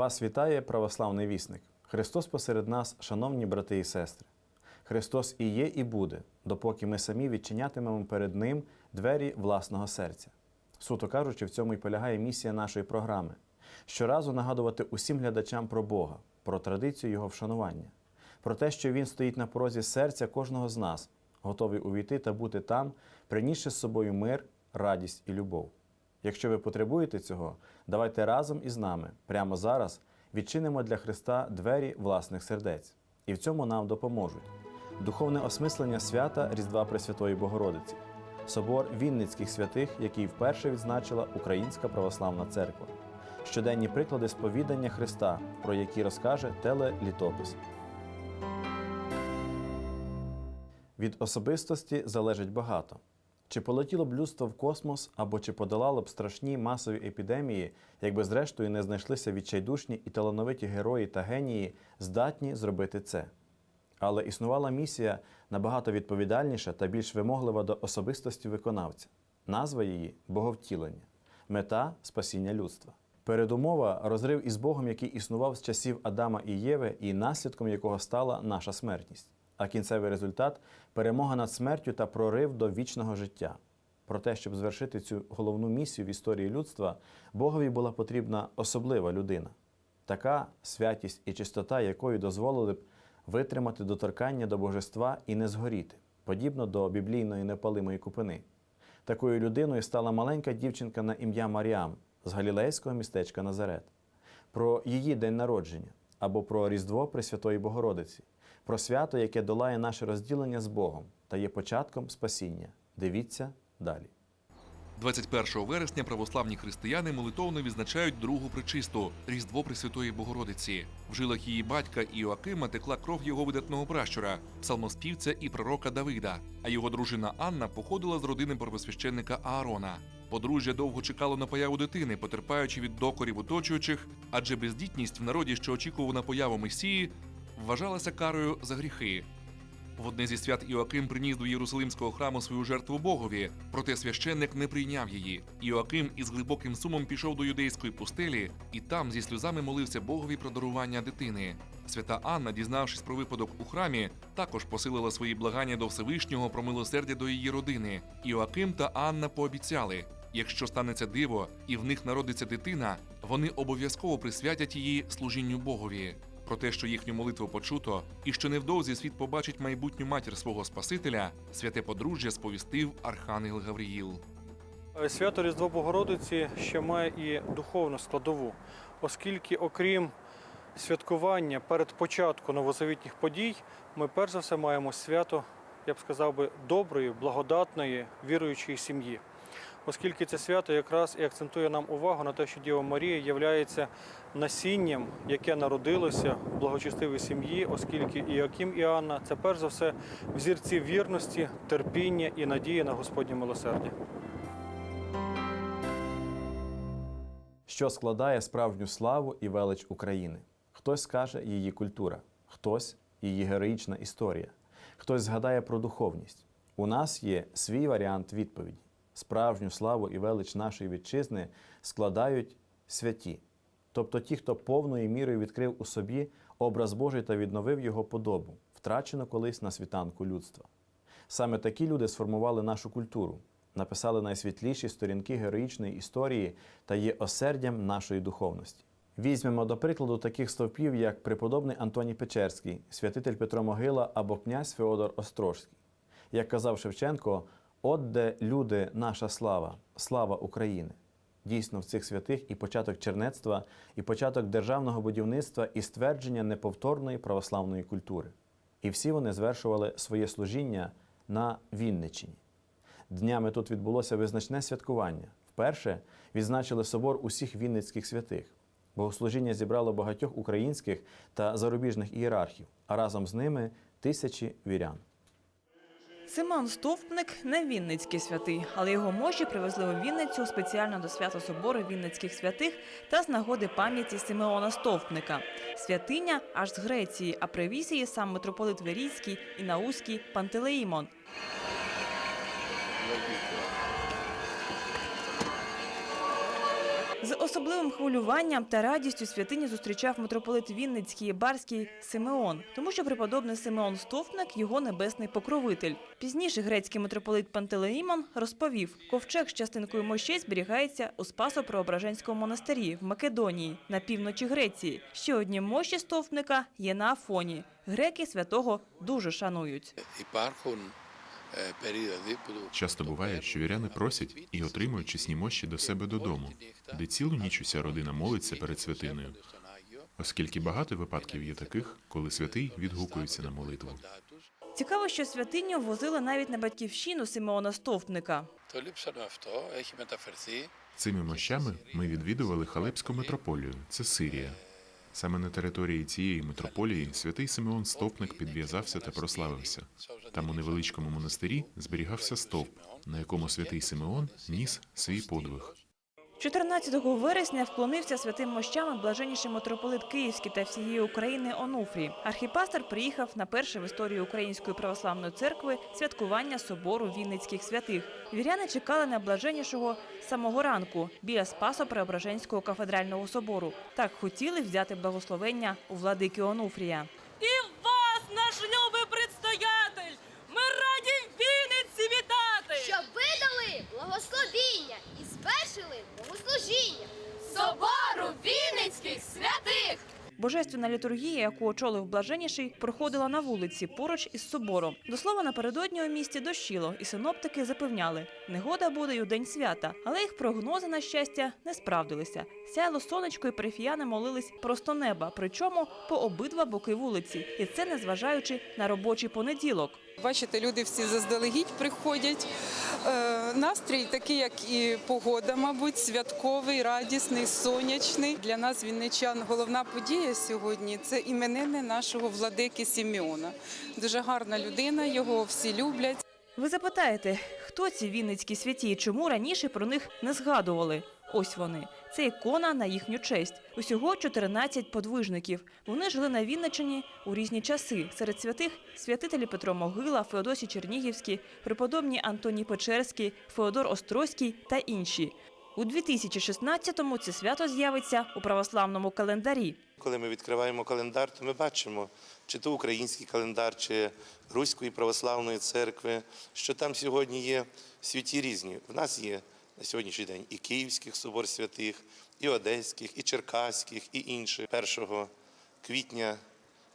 Вас вітає православний вісник. Христос посеред нас, шановні брати і сестри. Христос і є, і буде, допоки ми самі відчинятимемо перед Ним двері власного серця. Суто кажучи, в цьому й полягає місія нашої програми щоразу нагадувати усім глядачам про Бога, про традицію Його вшанування, про те, що Він стоїть на порозі серця кожного з нас, готовий увійти та бути там, принісши з собою мир, радість і любов. Якщо ви потребуєте цього, давайте разом із нами прямо зараз відчинимо для Христа двері власних сердець, і в цьому нам допоможуть духовне осмислення свята Різдва Пресвятої Богородиці, собор Вінницьких святих, який вперше відзначила Українська православна церква, щоденні приклади сповідання Христа, про які розкаже телелітопис. Від особистості залежить багато. Чи полетіло б людство в космос, або чи подолало б страшні масові епідемії, якби зрештою не знайшлися відчайдушні і талановиті герої та генії, здатні зробити це. Але існувала місія набагато відповідальніша та більш вимоглива до особистості виконавця. Назва її боговтілення, мета спасіння людства. Передумова розрив із Богом, який існував з часів Адама і Єви, і наслідком якого стала наша смертність. А кінцевий результат перемога над смертю та прорив до вічного життя. Про те, щоб звершити цю головну місію в історії людства, Богові була потрібна особлива людина, така святість і чистота, якою дозволили б витримати доторкання до божества і не згоріти, подібно до біблійної непалимої купини. Такою людиною стала маленька дівчинка на ім'я Маріам з галілейського містечка Назарет, про її день народження або про Різдво Пресвятої Богородиці, про свято, яке долає наше розділення з Богом та є початком спасіння. Дивіться далі. 21 вересня православні християни молитовно відзначають другу причисту Різдво Пресвятої Богородиці. В жилах її батька Іоакима текла кров його видатного пращура, псалмоспівця і пророка Давида. А його дружина Анна походила з родини первосвященника Аарона. Подружжя довго чекало на появу дитини, потерпаючи від докорів оточуючих, адже бездітність в народі, що очікував на появу Месії, вважалася карою за гріхи. В одне зі свят Іоаким приніс до Єрусалимського храму свою жертву Богові, проте священник не прийняв її. Іоаким із глибоким сумом пішов до юдейської пустелі і там зі сльозами молився Богові про дарування дитини. Свята Анна, дізнавшись про випадок у храмі, також посилила свої благання до Всевишнього про милосердя до її родини. Іоаким та Анна пообіцяли. Якщо станеться диво і в них народиться дитина, вони обов'язково присвятять її служінню Богові. Про те, що їхню молитву почуто, і що невдовзі світ побачить майбутню матір свого Спасителя, святе подружжя сповістив Архангел Гавріїл. Е, Свято Різдво Богородиці ще має і духовну складову, оскільки, окрім святкування перед початком новозавітніх подій, ми перш за все маємо свято, я б сказав би, доброї, благодатної, віруючої сім'ї. Оскільки це свято якраз і акцентує нам увагу на те, що Діва Марія є насінням, яке народилося в благочестивій сім'ї, оскільки Іаким і Анна це перш за все взірці вірності, терпіння і надії на Господнє милосердя. Що складає справжню славу і велич України? Хтось скаже її культура, хтось її героїчна історія, хтось згадає про духовність. У нас є свій варіант відповіді. Справжню славу і велич нашої вітчизни складають святі, тобто ті, хто повною мірою відкрив у собі образ Божий та відновив його подобу, втрачену колись на світанку людства. Саме такі люди сформували нашу культуру, написали найсвітліші сторінки героїчної історії та є осердям нашої духовності. Візьмемо до прикладу таких стовпів, як преподобний Антоній Печерський, святитель Петро Могила або князь Феодор Острожський. Як казав Шевченко, от де люди, наша слава, слава України. Дійсно, в цих святих і початок чернецтва, і початок державного будівництва, і ствердження неповторної православної культури. І всі вони звершували своє служіння на Вінниччині. Днями тут відбулося визначне святкування. Вперше відзначили собор усіх вінницьких святих. Богослужіння зібрало багатьох українських та зарубіжних ієрархів, а разом з ними тисячі вірян. Симеон Стовпник не Вінницький святий, але його мощі привезли у Вінницю спеціально до свято собору Вінницьких святих та з нагоди пам'яті Симеона Стовпника. Святиня аж з Греції, а привіз її сам митрополит Верійський і Науський Пантелеїмон. З особливим хвилюванням та радістю святині зустрічав митрополит Вінницький і Барський Симеон, тому що преподобний Симеон Стовпник його небесний покровитель. Пізніше грецький митрополит Пантелеїмон розповів, ковчег з частинкою мощей зберігається у Спасо-Преображенському монастирі в Македонії на півночі Греції. Ще одні мощі стовпника є на Афоні. Греки святого дуже шанують. Іпархун Часто буває, що віряни просять і отримують чесні мощі до себе додому, де цілу ніч уся родина молиться перед святиною, оскільки багато випадків є таких, коли святий відгукується на молитву. Цікаво, що святиню возили навіть на батьківщину Симеона Стовпника. Цими мощами ми відвідували Халепську митрополію. Це Сирія. Саме на території цієї митрополії святий Симеон Стопник підв'язався та прославився. Там у невеличкому монастирі зберігався стовп, на якому святий Симеон ніс свій подвиг. 14 вересня вклонився святим мощам блаженніший митрополит Київський та всієї України Онуфрій. Архіпастор приїхав на перше в історії Української православної церкви святкування собору Вінницьких святих. Віряни чекали на блаженнішого самого ранку біля Спасо Преображенського кафедрального собору. Так хотіли взяти благословення у владики Онуфрія. І вас, наш любий предстоятель! Ми раді в Вінниці вітати! щоб ви дали благословіння і звершили богослужіння собору Вінницьких святих. Божественна літургія, яку очолив блаженніший, проходила на вулиці поруч із собором. До слова, напередодні у місті дощило, і синоптики запевняли, негода буде й у день свята, але їх прогнози, на щастя, не справдилися. Сяяло сонечко, і парафіяни молились просто неба, причому по обидва боки вулиці, і це незважаючи на робочий понеділок. Бачите, люди всі заздалегідь приходять. Е, настрій такий, як і погода, мабуть, святковий, радісний, сонячний. Для нас, вінничан, головна подія сьогодні це іменини нашого владики Сімеона. Дуже гарна людина, його всі люблять. Ви запитаєте, хто ці вінницькі святі і чому раніше про них не згадували? Ось вони. Це ікона на їхню честь. Усього 14 подвижників. Вони жили на Вінниччині у різні часи. Серед святих святителі Петро Могила, Феодосій Чернігівський, преподобні Антоній Печерський, Феодор Острозький та інші. У 2016-му це свято з'явиться у православному календарі. Коли ми відкриваємо календар, то ми бачимо, чи то український календар, чи Руської православної церкви, що там сьогодні є святі різні. В нас є на сьогоднішній день і Київських собор святих, і Одеських, і Черкаських, і інших. 1 квітня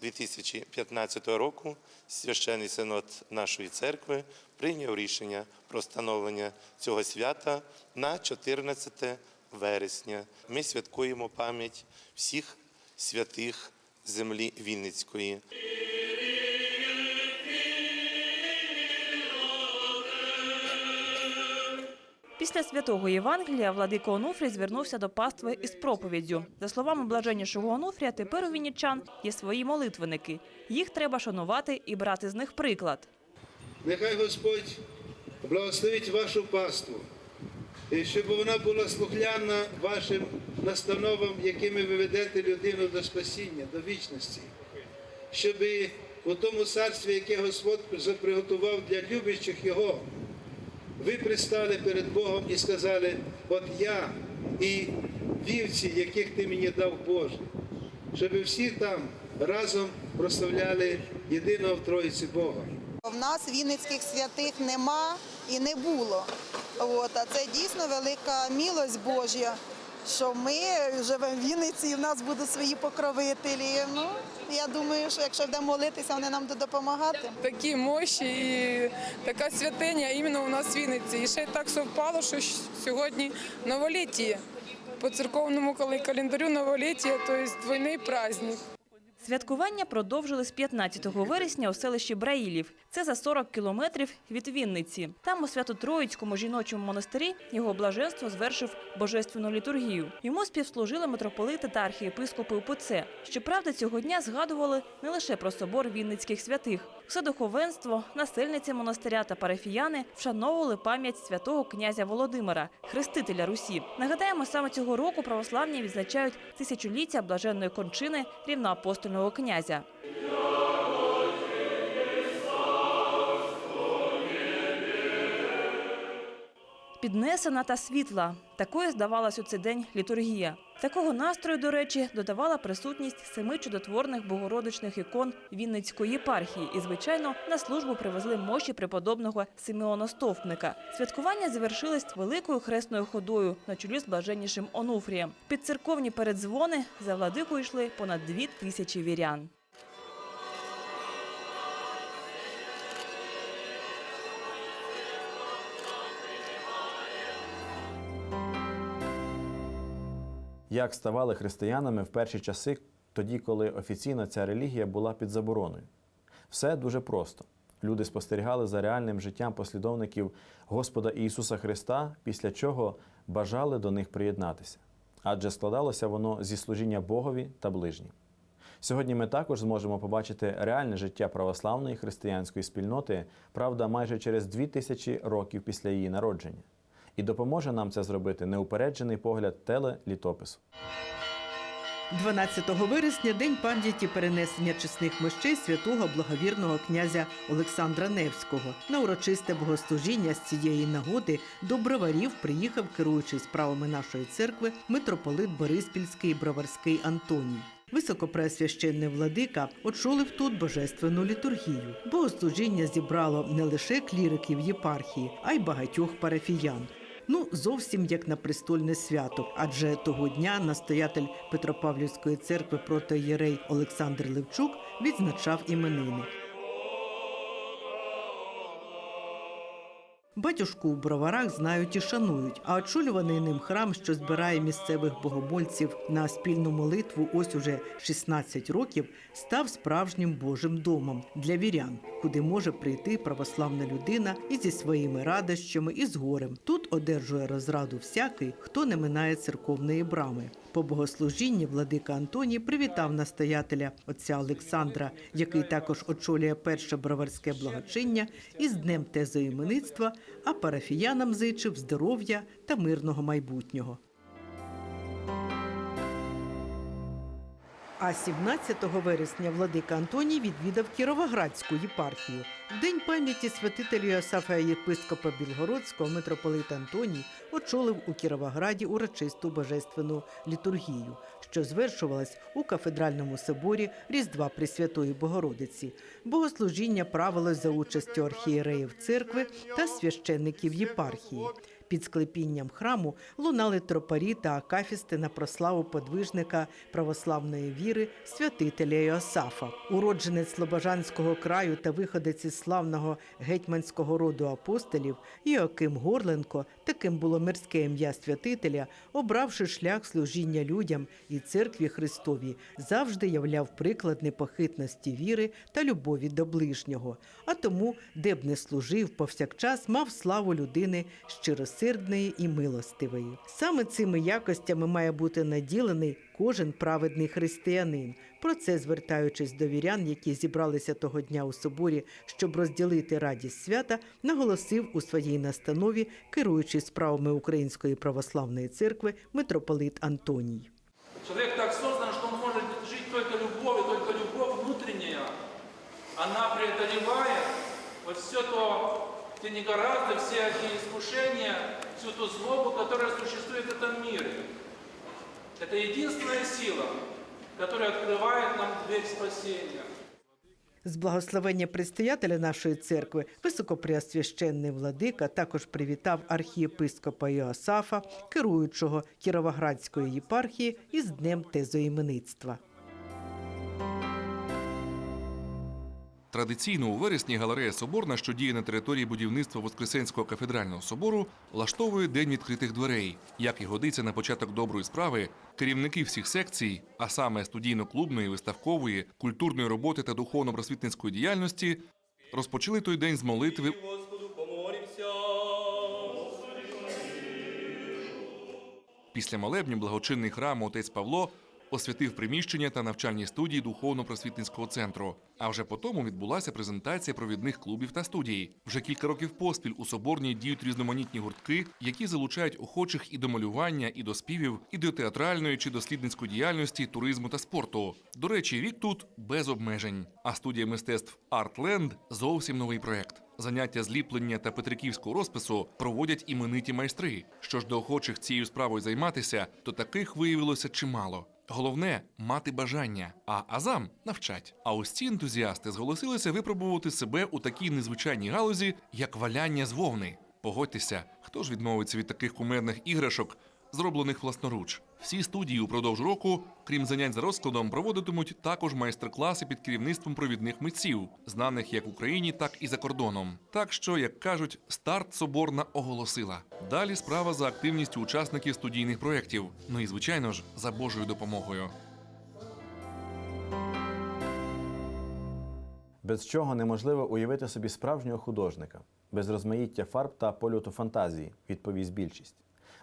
2015 року священний синод нашої церкви прийняв рішення про встановлення цього свята на 14 вересня. Ми святкуємо пам'ять всіх святих землі Вінницької. Після святого Євангелія владика Онуфрій звернувся до пастви із проповіддю. За словами блаженнішого Онуфрія, тепер у вінничан є свої молитвенники. Їх треба шанувати і брати з них приклад. Нехай Господь благословить вашу паству, і щоб вона була слухляна вашим настановам, якими ви ведете людину до спасіння, до вічності, щоб у тому царстві, яке Господь приготував для любячих Його, ви пристали перед Богом і сказали, от я і вівці, яких ти мені дав Боже, щоб всі там разом прославляли єдиного в Троїці Бога. В нас вінницьких святих нема і не було. От, а це дійсно велика мілость Божя, що ми живемо в Вінниці і в нас будуть свої покровителі. Ну, я думаю, що якщо будемо молитися, вони нам будуть допомагати. Такі мощі і така святиня іменно у нас в Вінниці. І ще так совпало, що сьогодні новоліття. По церковному календарю новоліття, тобто двойний праздник. Святкування продовжили з 15 вересня у селищі Браїлів. Це за 40 кілометрів від Вінниці. Там у Свято-Троїцькому жіночому монастирі його блаженство звершив божественну літургію. Йому співслужили митрополити та архієпископи УПЦ. Щоправда, цього дня згадували не лише про собор Вінницьких святих. Все духовенство, насельниці монастиря та парафіяни вшановували пам'ять святого князя Володимира, хрестителя Русі. Нагадаємо, саме цього року православні відзначають тисячоліття блаженної кончини рівноапостольного князя. Піднесена та світла. Такою здавалась у цей день літургія. Такого настрою, до речі, додавала присутність семи чудотворних богородичних ікон Вінницької єпархії. І, звичайно, на службу привезли мощі преподобного Симеона Стовпника. Святкування завершились великою хресною ходою на чолі з блаженнішим Онуфрієм. Під церковні передзвони за владикою йшли понад дві тисячі вірян. Як ставали християнами в перші часи, тоді, коли офіційно ця релігія була під забороною? Все дуже просто. Люди спостерігали за реальним життям послідовників Господа Ісуса Христа, після чого бажали до них приєднатися. Адже складалося воно зі служіння Богові та ближнім. Сьогодні ми також зможемо побачити реальне життя православної християнської спільноти, правда, майже через дві тисячі років після її народження. І допоможе нам це зробити неупереджений погляд телелітопису. 12 вересня день пам'яті перенесення чесних мощей святого благовірного князя Олександра Невського. На урочисте богослужіння з цієї нагоди до броварів приїхав керуючий справами нашої церкви митрополит Бориспільський Броварський Антоній. Високопреосвященний владика очолив тут божественну літургію. Богослужіння зібрало не лише кліриків єпархії, а й багатьох парафіян. Ну, зовсім як на престольне свято, адже того дня настоятель Петропавлівської церкви протоєрей Олександр Левчук відзначав іменини. Батюшку у броварах знають і шанують, а очолюваний ним храм, що збирає місцевих богомольців на спільну молитву, ось уже 16 років, став справжнім Божим домом для вірян, куди може прийти православна людина і зі своїми радощами, і з горем. Тут одержує розраду всякий, хто не минає церковної брами. По богослужінні владика Антоній привітав настоятеля отця Олександра, який також очолює перше броварське благочиння, із днем тезоіменництва, а парафіянам зичив здоров'я та мирного майбутнього. А 17 вересня владика Антоній відвідав Кіровоградську єпархію. В день пам'яті святителя Йосафа єпископа Білгородського митрополита Антоній очолив у Кіровограді урочисту божественну літургію, що звершувалась у кафедральному соборі Різдва Пресвятої Богородиці. Богослужіння правилось за участю архієреїв церкви та священників єпархії. Під склепінням храму лунали тропарі та акафісти на прославу подвижника православної віри святителя Йосафа. Уродженець Слобожанського краю та виходець із славного гетьманського роду апостолів Йоаким Горленко, таким було мирське ім'я святителя, обравши шлях служіння людям і церкві Христові, завжди являв приклад непохитності віри та любові до ближнього. А тому, де б не служив, повсякчас мав славу людини щиросердної і милостивої. Саме цими якостями має бути наділений кожен праведний християнин. Про це звертаючись до вірян, які зібралися того дня у соборі, щоб розділити радість свята, наголосив у своїй настанові, керуючий справами Української православної церкви, митрополит Антоній. Человек так создан, что он может жить только любовью, только любовь внутренняя. Она преодолевает вот все то, те негоразды, все эти искушения, всю ту злобу, которая существует в этом мире. Это единственная сила, которая открывает нам дверь спасения. З благословення предстоятеля нашої церкви високопреосвященний владика також привітав архієпископа Йоасафа, керуючого Кіровоградської єпархії із днем тезоіменництва. Традиційно у вересні галерея Соборна, що діє на території будівництва Воскресенського кафедрального собору, влаштовує день відкритих дверей. Як і годиться на початок доброї справи, керівники всіх секцій, а саме студійно-клубної, виставкової, культурної роботи та духовно-просвітницької діяльності, розпочали той день з молитви Після молебню благочинний храм отець Павло освятив приміщення та навчальні студії духовно-просвітницького центру. А вже потім відбулася презентація провідних клубів та студій. Вже кілька років поспіль у соборній діють різноманітні гуртки, які залучають охочих і до малювання, і до співів, і до театральної чи дослідницької діяльності, туризму та спорту. До речі, вік тут без обмежень. А студія мистецтв Артленд зовсім новий проект. Заняття зліплення та петриківського розпису проводять імениті майстри. Що ж до охочих цією справою займатися, то таких виявилося чимало. Головне мати бажання, а азам навчать. А ось ці ентузіасти зголосилися випробувати себе у такій незвичайній галузі, як валяння з вовни. Погодьтеся, хто ж відмовиться від таких кумедних іграшок, зроблених власноруч. Всі студії упродовж року, крім занять за розкладом, проводитимуть також майстер-класи під керівництвом провідних митців, знаних як в Україні, так і за кордоном. Так що, як кажуть, старт соборна оголосила. Далі справа за активністю учасників студійних проєктів. Ну і звичайно ж за Божою допомогою. Без чого неможливо уявити собі справжнього художника, без розмаїття фарб та польоту фантазії, відповість більшість.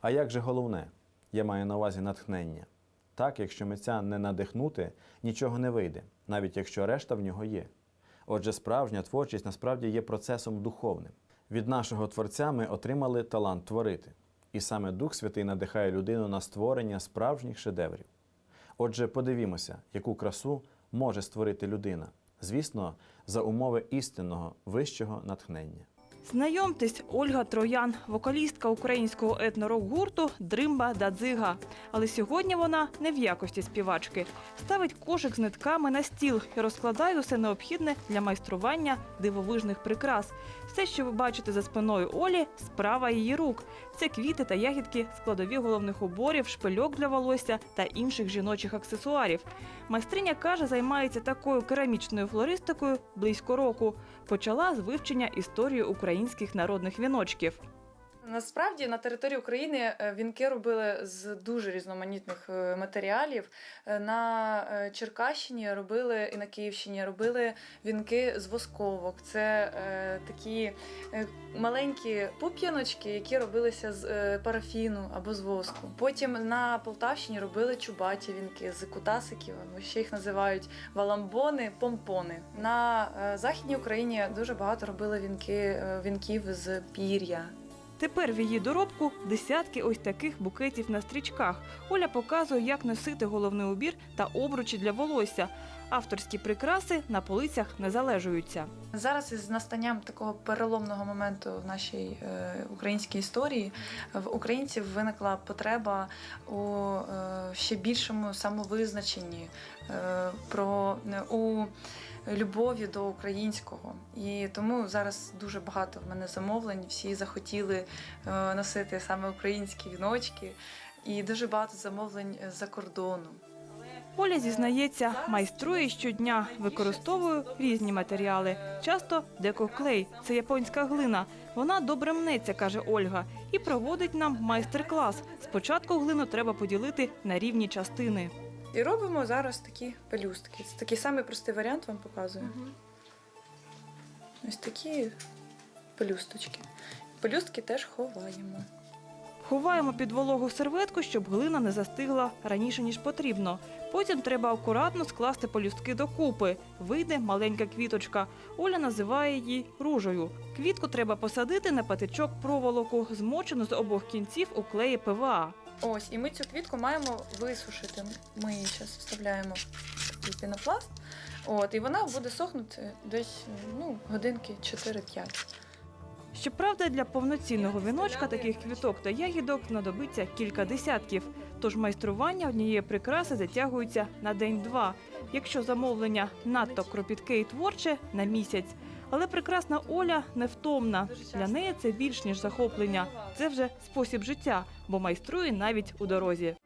А як же головне? Я маю на увазі натхнення. Так, якщо митця не надихнути, нічого не вийде, навіть якщо решта в нього є. Отже, справжня творчість насправді є процесом духовним. Від нашого творця ми отримали талант творити. І саме Дух Святий надихає людину на створення справжніх шедеврів. Отже, подивімося, яку красу може створити людина, звісно, за умови істинного вищого натхнення. Знайомтесь, Ольга Троян, вокалістка українського етнорок-гурту Дримба Дадзига. Але сьогодні вона не в якості співачки. Ставить кошик з нитками на стіл і розкладає усе необхідне для майстрування дивовижних прикрас. Все, що ви бачите за спиною Олі, справа її рук. Це квіти та ягідки, складові головних уборів, шпильок для волосся та інших жіночих аксесуарів. Майстриня каже, займається такою керамічною флористикою близько року. Почала з вивчення історії українських народних віночків. Насправді на території України е, вінки робили з дуже різноманітних е, матеріалів. Е, На Черкащині робили і на Київщині робили вінки з восковок. Це е, такі маленькі пуп'яночки, які робилися з парафіну або з воску. Потім на Полтавщині робили чубаті вінки з кутасиків, або ще їх називають валамбони, помпони. На Західній Україні дуже багато робили вінки, вінків з пір'я. Тепер в її доробку десятки ось таких букетів на стрічках. Оля показує, як носити головний убір та обручі для волосся. Авторські прикраси на полицях не залежуються. Зараз із настанням такого переломного моменту в нашій е, українській історії в українців виникла потреба у е, ще більшому самовизначенні, е, про у любові до українського. І тому зараз дуже багато в мене замовлень. Всі захотіли е, носити саме українські віночки, і дуже багато замовлень з-за кордону. Оля зізнається, майструє щодня, використовує різні матеріали. Часто декоклей – це японська глина. Вона добре мнеться, каже Ольга, і проводить нам майстер-клас. Спочатку глину треба поділити на рівні частини. І робимо зараз такі пелюстки. Це такий самий простий варіант вам показую. Ось такі пелюсточки. Пелюстки теж ховаємо. Ховаємо під вологу серветку, щоб глина не застигла раніше, ніж потрібно. Потім треба акуратно скласти полюстки докупи. Вийде маленька квіточка. Оля називає її ружею. Квітку треба посадити на патичок проволоку, змочену з обох кінців у клеї ПВА. Ось, і ми цю квітку маємо висушити. Ми її зараз вставляємо в такий пінопласт. От, і вона буде сохнути десь ну, годинки 4-5. Щоправда, для повноцінного віночка таких квіток та ягідок знадобиться кілька десятків. Тож майстрування однієї прикраси затягується на день-два. Якщо замовлення надто кропітке і творче на місяць. Але прекрасна Оля невтомна. Для неї це більш ніж захоплення. Це вже спосіб життя, бо майструє навіть у дорозі.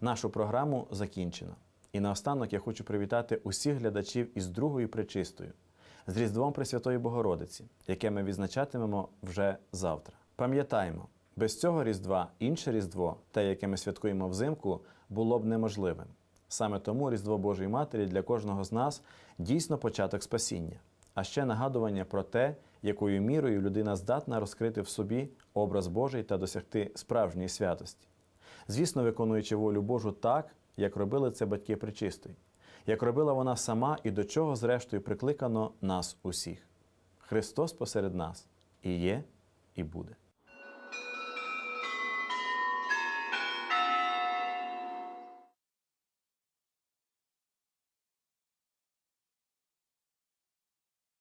Нашу програму закінчено. І наостанок я хочу привітати усіх глядачів із другою причистою з Різдвом Пресвятої Богородиці, яке ми відзначатимемо вже завтра. Пам'ятаємо, без цього Різдва інше Різдво, те, яке ми святкуємо взимку, було б неможливим. Саме тому Різдво Божої Матері для кожного з нас дійсно початок спасіння, а ще нагадування про те, якою мірою людина здатна розкрити в собі образ Божий та досягти справжньої святості. Звісно, виконуючи волю Божу так, як робили це батьки причистої, як робила вона сама і до чого, зрештою, прикликано нас усіх. Христос посеред нас і є, і буде.